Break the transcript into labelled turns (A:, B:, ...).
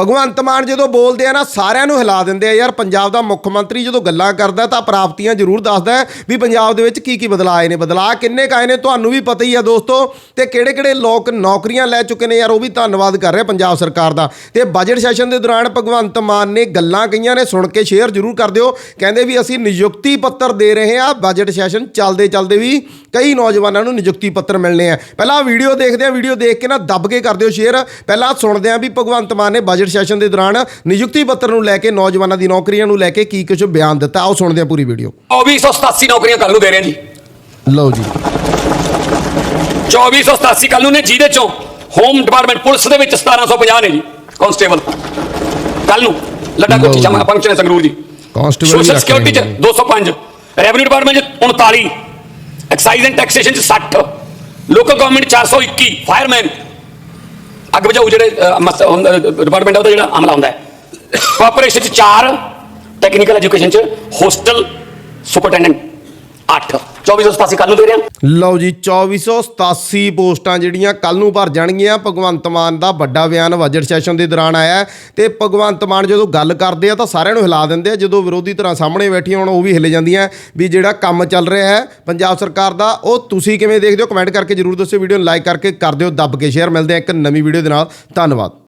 A: ਭਗਵੰਤ ਮਾਨ ਜਦੋਂ ਬੋਲਦੇ ਆ ਨਾ, ਸਾਰਿਆਂ ਨੂੰ ਹਿਲਾ ਦਿੰਦੇ ਆ ਯਾਰ। ਪੰਜਾਬ ਦਾ ਮੁੱਖ ਮੰਤਰੀ ਜਦੋਂ ਗੱਲਾਂ ਕਰਦਾ, ਤਾਂ ਪ੍ਰਾਪਤੀਆਂ ਜ਼ਰੂਰ ਦੱਸਦਾ ਵੀ ਪੰਜਾਬ ਦੇ ਵਿੱਚ ਕੀ ਕੀ ਬਦਲਾਅ ਆਏ ਨੇ। ਬਦਲਾਅ ਕਿੰਨੇ ਕੁ ਆਏ ਨੇ, ਤੁਹਾਨੂੰ ਵੀ ਪਤਾ ਹੀ ਆ ਦੋਸਤੋ। ਤੇ ਕਿਹੜੇ ਕਿਹੜੇ ਲੋਕ ਨੌਕਰੀਆਂ ਲੈ ਚੁੱਕੇ ਨੇ ਯਾਰ, ਉਹ ਵੀ ਧੰਨਵਾਦ ਕਰ ਰਿਹਾ ਪੰਜਾਬ ਸਰਕਾਰ ਦਾ। ਤੇ ਬਜਟ ਸੈਸ਼ਨ ਦੇ ਦੌਰਾਨ ਭਗਵੰਤ ਮਾਨ ਨੇ ਗੱਲਾਂ ਕਈਆਂ ਨੇ, ਸੁਣ ਕੇ ਸ਼ੇਅਰ ਜ਼ਰੂਰ ਕਰ ਦਿਓ। ਕਹਿੰਦੇ ਵੀ ਅਸੀਂ ਨਿਯੁਕਤੀ ਪੱਤਰ ਦੇ ਰਹੇ ਹਾਂ ਬਜਟ ਸੈਸ਼ਨ ਚੱਲਦੇ ਚੱਲਦੇ ਵੀ ਕਈ ਨੌਜਵਾਨਾਂ ਨੂੰ ਨਿਯੁਕਤੀ ਪੱਤਰ ਮਿਲਣੇ ਆ। ਪਹਿਲਾਂ ਵੀਡੀਓ ਦੇਖਦੇ ਆ ਵੀਡੀਓ ਦੇਖ ਕੇ ਨਾ ਦੱਬ ਕੇ ਕਰ ਦਿਓ ਸ਼ੇਅਰ ਪਹਿਲਾਂ ਸੁਣਦੇ ਆ ਵੀ ਭਗਵੰਤ ਮਾਨ ਨੇ ਬਜਟ ਸੈਸ਼ਨ ਦੇ ਦੌਰਾਨ ਨਿਯੁਕਤੀ ਪੱਤਰ ਨੂੰ ਲੈ ਕੇ ਨੌਜਵਾਨਾਂ ਦੀ ਨੌਕਰੀਆਂ ਨੂੰ ਲੈ ਕੇ ਕੀ ਕੁਝ ਬਿਆਨ ਦਿੱਤਾ ਆਓ ਸੁਣਦੇ ਆ ਪੂਰੀ ਵੀਡੀਓ।
B: 2487 ਨੌਕਰੀਆਂ ਕੱਲ ਨੂੰ ਦੇ ਰਹੇ ਹਾਂ ਜੀ।
A: ਲਓ ਜੀ
B: 2487 ਕੱਲ ਨੂੰ ਨੇ ਜਿਹਦੇ ਚੋਂ ਹੋਮ ਡਿਪਾਰਟਮੈਂਟ ਪੁਲਿਸ ਦੇ ਵਿੱਚ 1750 ਨੇ ਜੀ ਕਾਂਸਟੇਬਲ ਕੱਲ ਨੂੰ ਲੱਡਾ
A: ਜੀ।
B: ਚਮਾ ਫੰਕਸ਼ਨ ਸੰਗਰੂਰ ਜੀ।
A: ਕਾਂਸਟੇਬਲ
B: ਸੋਸ਼ਲ ਸਿਕਿਉਰਿਟੀ ਚ
A: ਰਹੇ ਨੇ।
B: 205 ਰੈਵਨਿਊ ਡਿਪਾਰਟਮੈਂਟ ਚ 39 ਐਕਸਾਈਜ਼ ਐਂਡ ਟੈਕਸੇਸ਼ਨ ਚ 60 ਲੋਕਲ ਗਵਰਨਮੈਂਟ 421 ਫਾਇਰਮੈਨ ਅੱਗ ਬੁਝਾਊ ਜਿਹੜੇ ਡਿਪਾਰਟਮੈਂਟ ਉਹਦਾ ਜਿਹੜਾ ਅਮਲਾ ਹੁੰਦਾ ਹੈ। ਕਾਰਪੋਰੇਸ਼ਨ ਚ ਚਾਰ ਟੈਕਨੀਕਲ ਐਜੂਕੇਸ਼ਨ ਚ ਹੋਸਟਲ ਸੁਪਰਟੈਂਡੈਂਟ 8 2487 ਕੱਲ ਨੂੰ ਦੇ ਰਹੇ।
A: ਲਓ ਜੀ 2487 ਪੋਸਟਾਂ ਜਿਹੜੀਆਂ ਕੱਲ ਨੂੰ ਭਰ ਜਾਣਗੀਆਂ। ਭਗਵੰਤ ਮਾਨ ਦਾ ਵੱਡਾ ਬਿਆਨ ਬਜਟ ਸੈਸ਼ਨ ਦੇ ਦੌਰਾਨ ਆਇਆ ਹੈ ਤੇ ਭਗਵੰਤ ਮਾਨ ਜਦੋਂ ਗੱਲ ਕਰਦੇ ਆ ਤਾਂ ਸਾਰਿਆਂ ਨੂੰ ਹਿਲਾ ਦਿੰਦੇ ਆ। ਜਦੋਂ ਵਿਰੋਧੀ ਧਿਰਾਂ ਸਾਹਮਣੇ ਬੈਠੀਆਂ ਹੋਣ, ਉਹ ਵੀ ਹਿੱਲ ਜਾਂਦੀਆਂ ਵੀ ਜਿਹੜਾ ਕੰਮ ਚੱਲ ਰਿਹਾ ਹੈ ਪੰਜਾਬ ਸਰਕਾਰ ਦਾ, ਉਹ ਤੁਸੀਂ ਕਿਵੇਂ ਦੇਖਦੇ ਹੋ? ਕਮੈਂਟ ਕਰਕੇ ਜਰੂਰ ਦੱਸਿਓ। ਵੀਡੀਓ ਨੂੰ ਲਾਈਕ ਕਰਕੇ ਕਰ ਦਿਓ, ਦੱਬ ਕੇ ਸ਼ੇਅਰ। ਮਿਲਦੇ ਆ ਇੱਕ ਨਵੀਂ ਵੀਡੀਓ ਦੇ ਨਾਲ। ਧੰਨਵਾਦ।